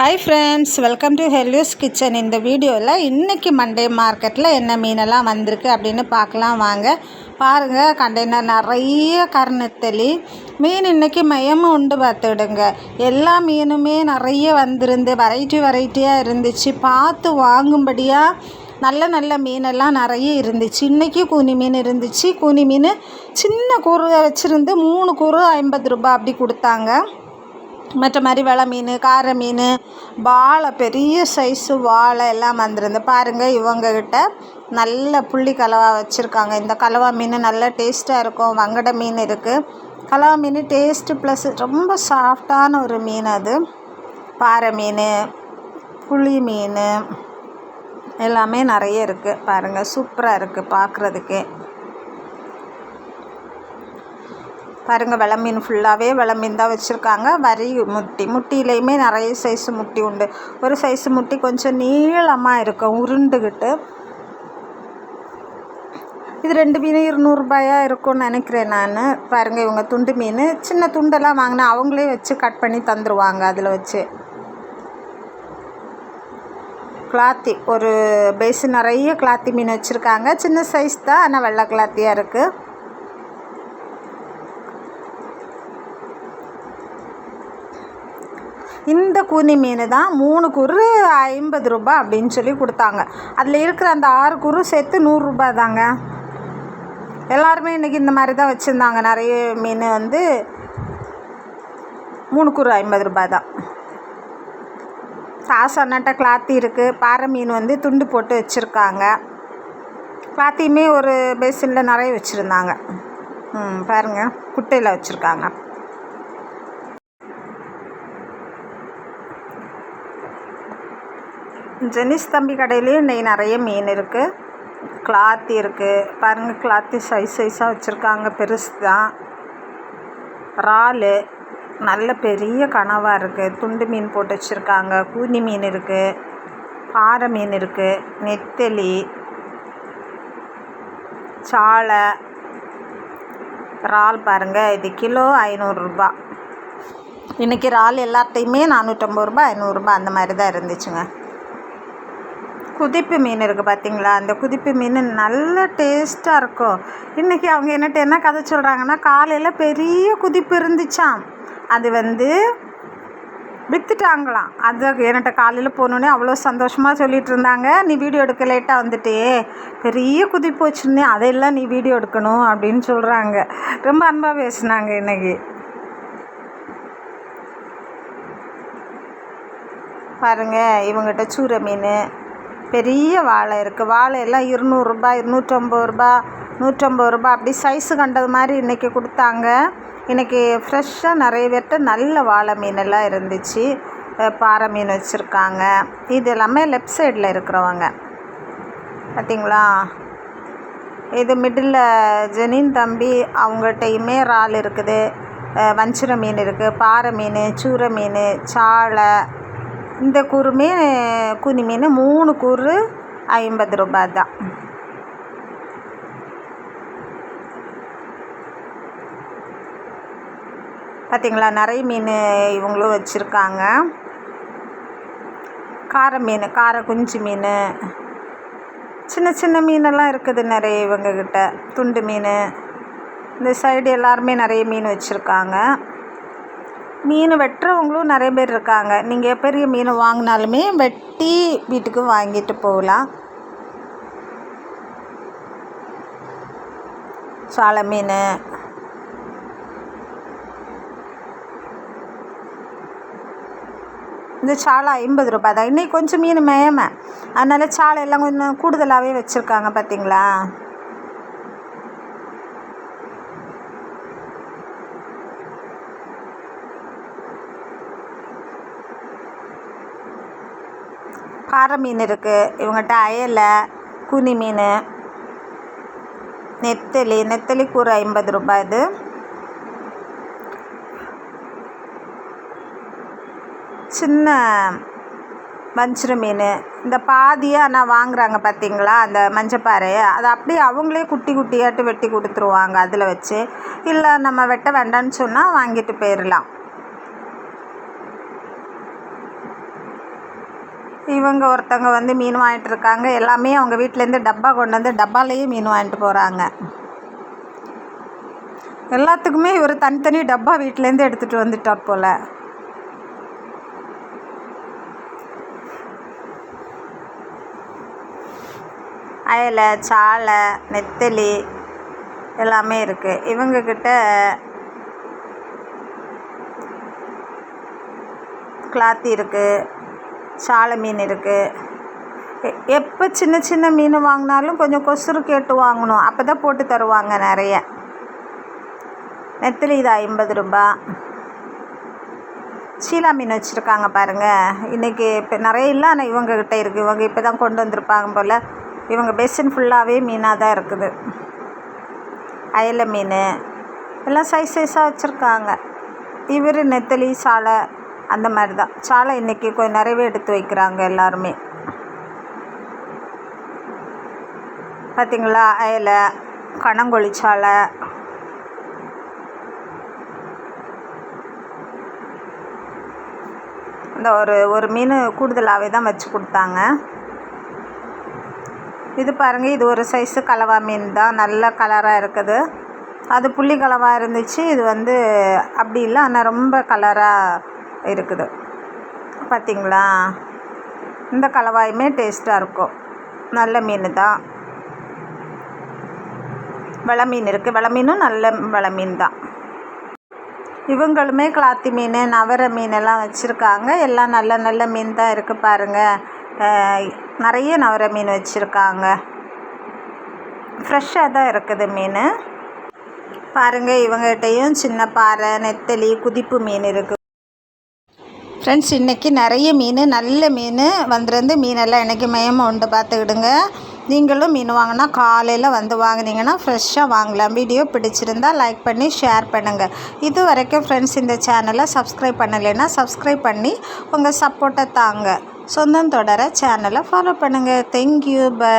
Hi friends welcome to ஹெல்யூஸ் kitchen இந்த வீடியோவில் இன்றைக்கி மண்டே மார்க்கெட்டில் என்ன மீனெல்லாம் வந்திருக்கு அப்படின்னு பார்க்கலாம் வாங்க. பாருங்கள் கண்டெய்னர் நிறைய கருணத்தளி மீன் இன்றைக்கி மயமாக உண்டு பார்த்துடுங்க. எல்லா மீனுமே நிறைய வந்திருந்து வெரைட்டி வெரைட்டியாக இருந்துச்சு. பார்த்து வாங்கும்படியாக நல்ல நல்ல மீனெல்லாம் நிறைய இருந்துச்சு. இன்றைக்கி கூனி மீன் இருந்துச்சு. கூனி மீன் சின்ன கூறு வச்சுருந்து மூணு கூறு ஐம்பது ரூபாய் அப்படி கொடுத்தாங்க. மற்ற மாதிரி வெலை மீன் கார மீன் வாழை பெரிய சைஸு வாழை எல்லாம் வந்திருந்து பாருங்கள் இவங்கக்கிட்ட நல்ல புள்ளி கலவா வச்சுருக்காங்க. இந்த கலவா மீன் நல்ல டேஸ்ட்டாக இருக்கும். வங்கட மீன் இருக்குது கலவா மீன் டேஸ்ட்டு ப்ளஸ் ரொம்ப சாஃப்டான ஒரு மீன் அது. பாறை மீன் புளி மீன் எல்லாமே நிறைய இருக்குது பாருங்கள் சூப்பராக இருக்குது பார்க்குறதுக்கே பாருங்கள் வெள மீன் ஃபுல்லாகவே வெள மீன் தான் வச்சுருக்காங்க. வரி முட்டி முட்டிலையுமே நிறைய சைஸு முட்டி உண்டு. ஒரு சைஸ் முட்டி கொஞ்சம் நீளமாக இருக்கும் உருண்டுக்கிட்டு இது ரெண்டு மீன் இருநூறுபாயா இருக்கும்னு நினைக்கிறேன் நான். பாருங்கள் இவங்க துண்டு மீன். சின்ன துண்டெல்லாம் வாங்கினா அவங்களே வச்சு கட் பண்ணி தந்துடுவாங்க அதில் வச்சு. கிளாத்தி ஒரு பேஸு நிறைய கிளாத்தி மீன் வச்சுருக்காங்க. சின்ன சைஸ் தான் ஆனால் வெள்ளை கிளாத்தியாக இருக்குது இந்த கூனி மீன் தான் மூணு குரு ஐம்பது ரூபா அப்படின்னு சொல்லி கொடுத்தாங்க. அதில் இருக்கிற அந்த ஆறு குரு சேர்த்து நூறுரூபா தாங்க. எல்லாருமே இன்றைக்கி இந்த மாதிரி தான் வச்சுருந்தாங்க. நிறைய மீன் வந்து மூணு குரு ஐம்பது ரூபாய் தான். தாசன்னாட்ட கிளாத்தி இருக்குது பாறை மீன் வந்து துண்டு போட்டு வச்சுருக்காங்க. கிளாத்தியுமே ஒரு பேசினில் நிறைய வச்சுருந்தாங்க. ம் பாருங்கள் குட்டையில் வச்சுருக்காங்க. ஜெனிஸ் தம்பி கடையிலையும் இன்றைக்கி நிறைய மீன் இருக்குது கிளாத் இருக்குது பாருங்கள் கிளாத்து சைஸ் சைஸாக வச்சுருக்காங்க. பெருசு தான் இறாலு. நல்ல பெரிய கனவாக இருக்குது துண்டு மீன் போட்டு வச்சுருக்காங்க. கூனி மீன் இருக்குது பாறை மீன் இருக்குது நெத்தலி. சாலை இறால் பாருங்கள் இது கிலோ ஐநூறுரூபா இன்றைக்கி இறால் எல்லாத்தையுமே நானூற்றம்பது ரூபா ஐநூறுரூபா அந்த மாதிரி தான் இருந்துச்சுங்க. குதிப்பு மீன் இருக்குது பார்த்தீங்களா அந்த குதிப்பு மீன் நல்ல டேஸ்ட்டாக இருக்கும். இன்றைக்கி அவங்க என்னட்டு என்ன கதை சொல்கிறாங்கன்னா காலையில் பெரிய குதிப்பு இருந்துச்சாம். அது வந்து விற்றுட்டாங்களாம் அது என்கிட்ட காலையில் போகணுன்னே அவ்வளோ சந்தோஷமாக சொல்லிகிட்டு இருந்தாங்க. நீ வீடியோ எடுக்க லேட்டாக வந்துட்டே. பெரிய குதிப்பு வச்சுருந்தே அதையெல்லாம் நீ வீடியோ எடுக்கணும் அப்படின்னு சொல்கிறாங்க ரொம்ப அன்பாக பேசுனாங்க இன்றைக்கி பாருங்கள் இவங்ககிட்ட சூரை மீன். பெரிய வாழை இருக்குது வாழை எல்லாம் இருநூறுபா இருநூற்றம்பது ரூபா நூற்றம்பது ரூபா அப்படி சைஸு கண்டது மாதிரி இன்றைக்கி கொடுத்தாங்க. இன்றைக்கி ஃப்ரெஷ்ஷாக நிறைய பேர்கிட்ட நல்ல வாழை மீனெல்லாம் இருந்துச்சு. பாறை மீன் வச்சுருக்காங்க. இது எல்லாமே லெஃப்ட் சைடில் இருக்கிறவங்க. பார்த்திங்களா இது மிடில் ஜெனின் தம்பி அவங்கள்ட்டையுமே இறால் இருக்குது. வஞ்சிர மீன் இருக்குது பாறை மீன் சூரை மீன் சாலை இந்த கூறுமே குனி மீன் மூணு கூறு ஐம்பது ரூபாய் தான். பார்த்திங்களா நிறைய மீன் இவங்களும் வச்சுருக்காங்க. கார மீன் கார குஞ்சு மீன். சின்ன சின்ன மீனெல்லாம் இருக்குது நிறைய இவங்கக்கிட்ட துண்டு மீன். இந்த சைடு எல்லாருமே நிறைய மீன் வச்சுருக்காங்க. மீன் வெட்டுறவங்களும் நிறைய பேர் இருக்காங்க. நீங்கள் பெரிய மீன் வாங்கினாலுமே வெட்டி வீட்டுக்கு வாங்கிட்டு போகலாம். சாலை மீன். இந்த சாலை ஐம்பது ரூபாய் தான். இன்னைக்கு கொஞ்சம் மீன் மேயமை. அதனால் சாலை எல்லாம் கொஞ்சம் கூடுதலாகவே வச்சுருக்காங்க பார்த்தீங்களா பாறை மீன் இருக்குது இவங்ககிட்ட அயலை குனி மீன் நெத்தலி நெத்தலி கூறு ஐம்பது ரூபாய் இது. சின்ன வஞ்சிர மீன். இந்த பாதியாக நான் வாங்குறாங்க பார்த்தீங்களா? அந்த மஞ்சப்பாறையை. அதை அப்படியே அவங்களே குட்டி குட்டியாட்டு வெட்டி கொடுத்துருவாங்க அதில் வச்சு. இல்லை நம்ம வெட்ட வேண்டாம்னு சொன்னால் வாங்கிட்டு போயிடலாம். இவங்க ஒருத்தவங்க வந்து மீன் வாங்கிட்டு இருக்காங்க. எல்லாமே அவங்க வீட்டிலேருந்து டப்பா கொண்டு வந்து டப்பாலேயே மீன் வாங்கிட்டு போகிறாங்க எல்லாத்துக்குமே இவர் தனித்தனி டப்பா வீட்டிலேருந்து எடுத்துகிட்டு வந்துட்டார் போல். அயலை சாலை நெத்தலி எல்லாமே இருக்குது இவங்கக்கிட்ட கிளாத்தி இருக்குது சாலை மீன் இருக்குது எப்போ சின்ன சின்ன மீன் வாங்கினாலும் கொஞ்சம் கொசுறு கேட்டு வாங்கணும். அப்போ தான் போட்டு தருவாங்க நிறைய. நெத்திலி இது ஐம்பது ரூபா. சீலா மீன் வச்சுருக்காங்க பாருங்கள் இன்றைக்கி இப்போ நிறைய இல்லை ஆனால் இவங்கக்கிட்ட இருக்குது இவங்க இப்போ தான் கொண்டு வந்திருப்பாங்க போல். இவங்க பெசின் ஃபுல்லாகவே மீனாக தான் இருக்குது. அயலை மீன். எல்லாம் சைஸ் சைஸாக வச்சுருக்காங்க. இவர் நெத்தலி சாலை அந்த மாதிரி தான் சாலை இன்றைக்கி கொஞ்சம் நிறையவே எடுத்து வைக்கிறாங்க எல்லாருமே. பார்த்திங்களா அயலை கணங்கொழி சாலை இந்த ஒரு ஒரு மீன் கூடுதலாகவே தான் வச்சு கொடுத்தாங்க. இது பாருங்கள் இது ஒரு சைஸு கலவா மீன் தான். நல்ல கலராக இருக்குது. அது புள்ளி கலவாக இருந்துச்சு. இது வந்து அப்படி இல்லை. ஆனால் ரொம்ப கலராக இருக்குது. பார்த்திங்களா இந்த கலவாயுமே டேஸ்ட்டாக இருக்கும். நல்ல மீன் தான் வெலை மீன் இருக்குது வெலை மீனும் நல்ல வெலை மீன் தான் இவங்களுமே கிளாத்தி மீன் நவர மீனெல்லாம் வச்சுருக்காங்க. எல்லாம் நல்ல நல்ல மீன் தான் இருக்குது பாருங்கள் நிறைய நவர மீன் வச்சுருக்காங்க. ஃப்ரெஷ்ஷாக தான் இருக்குது மீன். பாருங்கள் இவங்ககிட்டையும் சின்ன பாறை நெத்தலி குதிப்பு மீன் இருக்குது ஃப்ரெண்ட்ஸ் இன்றைக்கி நிறைய மீன் நல்ல மீன் வந்துருந்து மீனெல்லாம் இன்றைக்கி மயமாக உண்டு பார்த்துக்கிடுங்க. நீங்களும் மீன் வாங்கினா காலையில் வந்து வாங்கினீங்கன்னா ஃப்ரெஷ்ஷாக வாங்கலாம். வீடியோ பிடிச்சிருந்தால் லைக் பண்ணி ஷேர் பண்ணுங்கள் இது வரைக்கும் ஃப்ரெண்ட்ஸ் இந்த சேனலை சப்ஸ்கிரைப் பண்ணலைன்னா சப்ஸ்கிரைப் பண்ணி உங்கள் சப்போர்ட்டை தாங்க. சொந்தம் தொடர சேனலை ஃபாலோ பண்ணுங்கள் தேங்க்யூ பை